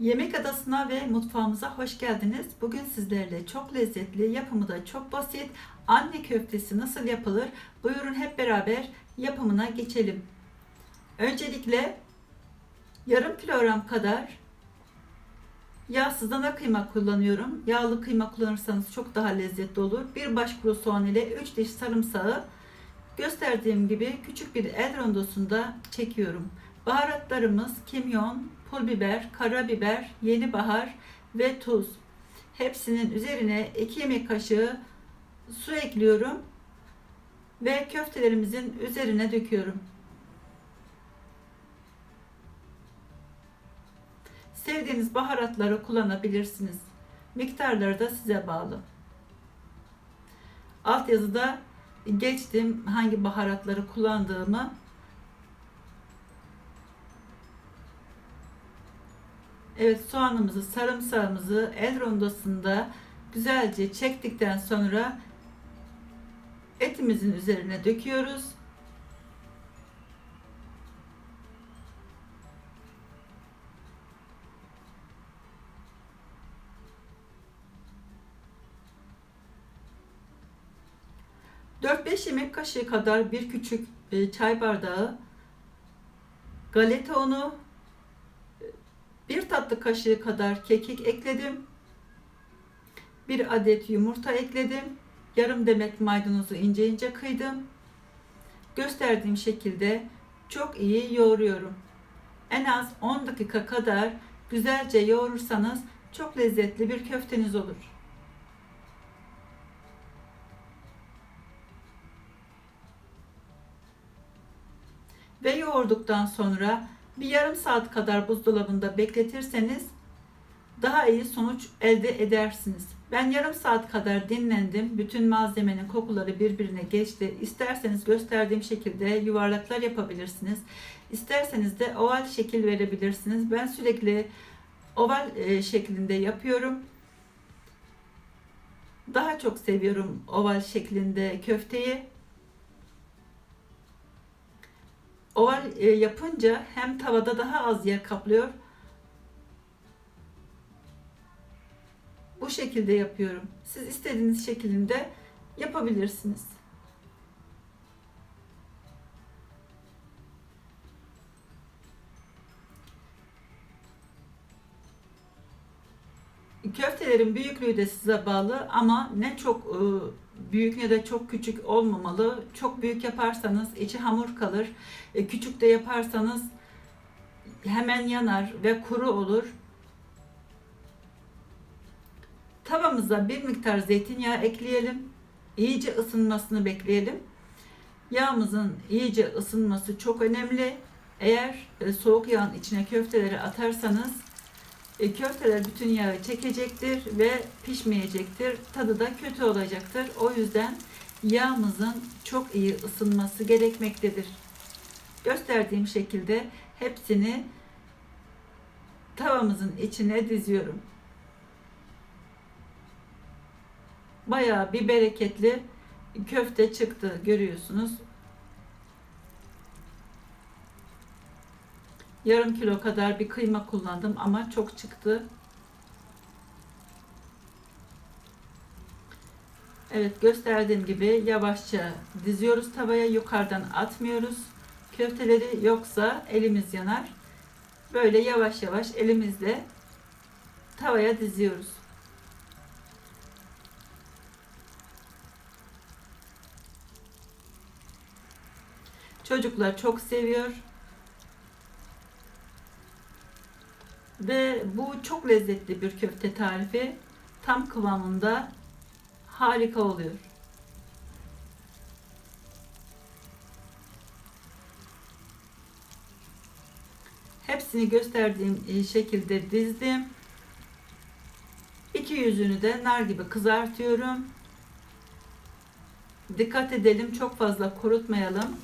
Yemek adasına ve mutfağımıza hoş geldiniz. Bugün sizlerle çok lezzetli, yapımı da çok basit anne köftesi nasıl yapılır? Buyurun hep beraber yapımına geçelim. Öncelikle yarım kilogram kadar yağsız dana kıyma kullanıyorum. Yağlı kıyma kullanırsanız çok daha lezzetli olur. Bir baş kuru soğan ile 3 diş sarımsağı gösterdiğim gibi küçük bir el rondosunda çekiyorum. Baharatlarımız kimyon, pul biber, karabiber, yeni bahar ve tuz. Hepsinin üzerine 2 yemek kaşığı su ekliyorum ve köftelerimizin üzerine döküyorum. Sevdiğiniz baharatları kullanabilirsiniz. Miktarları da size bağlı. Alt yazıda geçtim hangi baharatları kullandığımı. Evet soğanımızı, sarımsağımızı el rondosunda güzelce çektikten sonra etimizin üzerine döküyoruz. Dört beş yemek kaşığı kadar bir küçük e, çay bardağı galeta unu, bir tatlı kaşığı kadar kekik ekledim. Bir adet yumurta ekledim. Yarım demet maydanozu ince ince kıydım. Gösterdiğim şekilde çok iyi yoğuruyorum. En az 10 dakika kadar güzelce yoğurursanız çok lezzetli bir köfteniz olur. Ve yoğurduktan sonra bir yarım saat kadar buzdolabında bekletirseniz daha iyi sonuç elde edersiniz. Ben yarım saat kadar dinlendim. Bütün malzemenin kokuları birbirine geçti. İsterseniz gösterdiğim şekilde yuvarlaklar yapabilirsiniz. İsterseniz de oval şekil verebilirsiniz. Ben sürekli oval e, şeklinde yapıyorum. Daha çok seviyorum oval şeklinde köfteyi. Oval e, yapınca hem tavada daha az yer kaplıyor. Bu şekilde yapıyorum. Siz istediğiniz şeklinde yapabilirsiniz. Köftelerin büyüklüğü de size bağlı ama ne çok e, büyük ne de çok küçük olmamalı. Çok büyük yaparsanız içi hamur kalır. E, küçük de yaparsanız hemen yanar ve kuru olur. Tavamıza bir miktar zeytinyağı ekleyelim. İyice ısınmasını bekleyelim. Yağımızın iyice ısınması çok önemli. Eğer e, soğuk yağın içine köfteleri atarsanız e, köfteler bütün yağı çekecektir ve pişmeyecektir. Tadı da kötü olacaktır. O yüzden yağımızın çok iyi ısınması gerekmektedir. Gösterdiğim şekilde hepsini tavamızın içine diziyorum. Bayağı bir bereketli köfte çıktı görüyorsunuz. Yarım kilo kadar bir kıyma kullandım ama çok çıktı. Evet gösterdiğim gibi yavaşça diziyoruz tavaya yukarıdan atmıyoruz. Köfteleri yoksa elimiz yanar. Böyle yavaş yavaş elimizle tavaya diziyoruz. Çocuklar çok seviyor. Ve bu çok lezzetli bir köfte tarifi. Tam kıvamında harika oluyor. Hepsini gösterdiğim e, şekilde dizdim. İki yüzünü de nar gibi kızartıyorum. Dikkat edelim çok fazla kurutmayalım.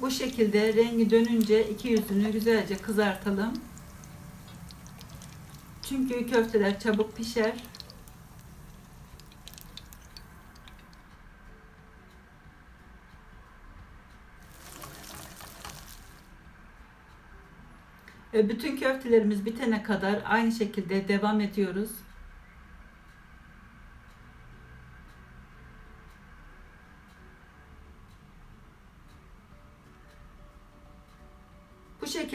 Bu şekilde rengi dönünce iki yüzünü güzelce kızartalım. Çünkü köfteler çabuk pişer. Bütün köftelerimiz bitene kadar aynı şekilde devam ediyoruz.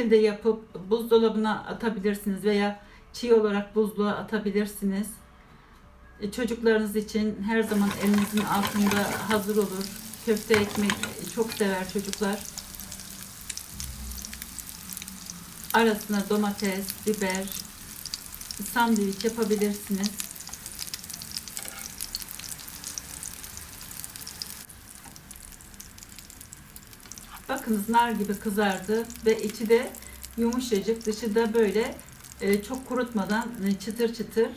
Şekilde yapıp buzdolabına atabilirsiniz veya çiğ olarak buzluğa atabilirsiniz. E, Çocuklarınız için her zaman elinizin altında hazır olur. Köfte ekmek çok sever çocuklar. Arasına domates, biber, sandviç yapabilirsiniz. Bakınız nar gibi kızardı ve içi de yumuşacık, dışı da böyle e, çok kurutmadan e, çıtır çıtır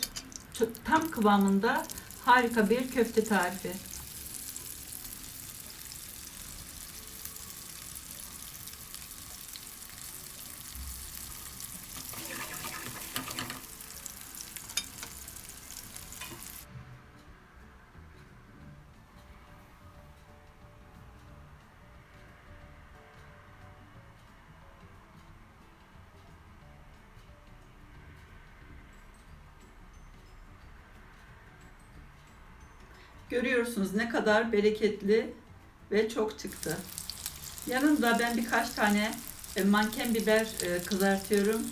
tam kıvamında harika bir köfte tarifi. Görüyorsunuz ne kadar bereketli ve çok çıktı. Yanında ben birkaç tane e, manken biber e, kızartıyorum.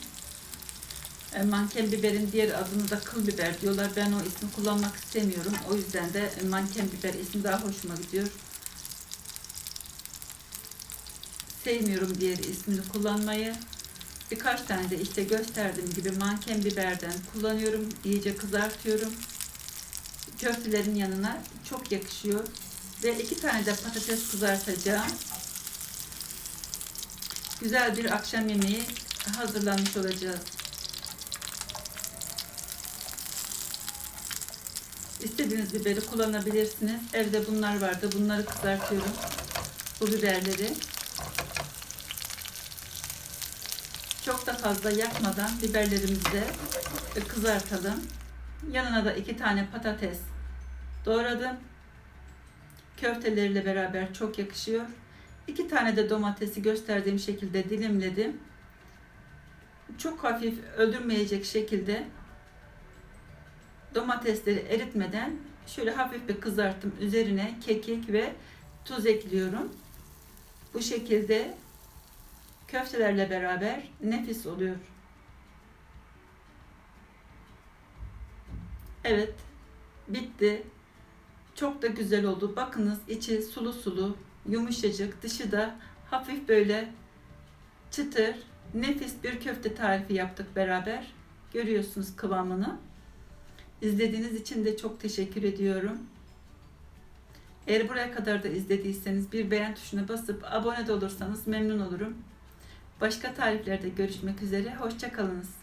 E, Manken biberin diğer adını da kıl biber diyorlar. Ben o ismi kullanmak istemiyorum. O yüzden de manken biber ismi daha hoşuma gidiyor. Sevmiyorum diğer ismini kullanmayı. Birkaç tane de işte gösterdiğim gibi manken biberden kullanıyorum. İyice kızartıyorum köftelerin yanına çok yakışıyor. Ve iki tane de patates kızartacağım. Güzel bir akşam yemeği hazırlanmış olacağız. İstediğiniz biberi kullanabilirsiniz. Evde bunlar vardı. Bunları kızartıyorum. Bu biberleri. Çok da fazla yakmadan biberlerimizi de kızartalım. Yanına da iki tane patates doğradım. Köfteleriyle beraber çok yakışıyor. İki tane de domatesi gösterdiğim şekilde dilimledim. Çok hafif öldürmeyecek şekilde domatesleri eritmeden şöyle hafif bir kızarttım. Üzerine kekik ve tuz ekliyorum. Bu şekilde köftelerle beraber nefis oluyor. Evet, bitti. Çok da güzel oldu. Bakınız içi sulu sulu, yumuşacık, dışı da hafif böyle çıtır, nefis bir köfte tarifi yaptık beraber. Görüyorsunuz kıvamını. İzlediğiniz için de çok teşekkür ediyorum. Eğer buraya kadar da izlediyseniz bir beğen tuşuna basıp abone de olursanız memnun olurum. Başka tariflerde görüşmek üzere. Hoşçakalınız.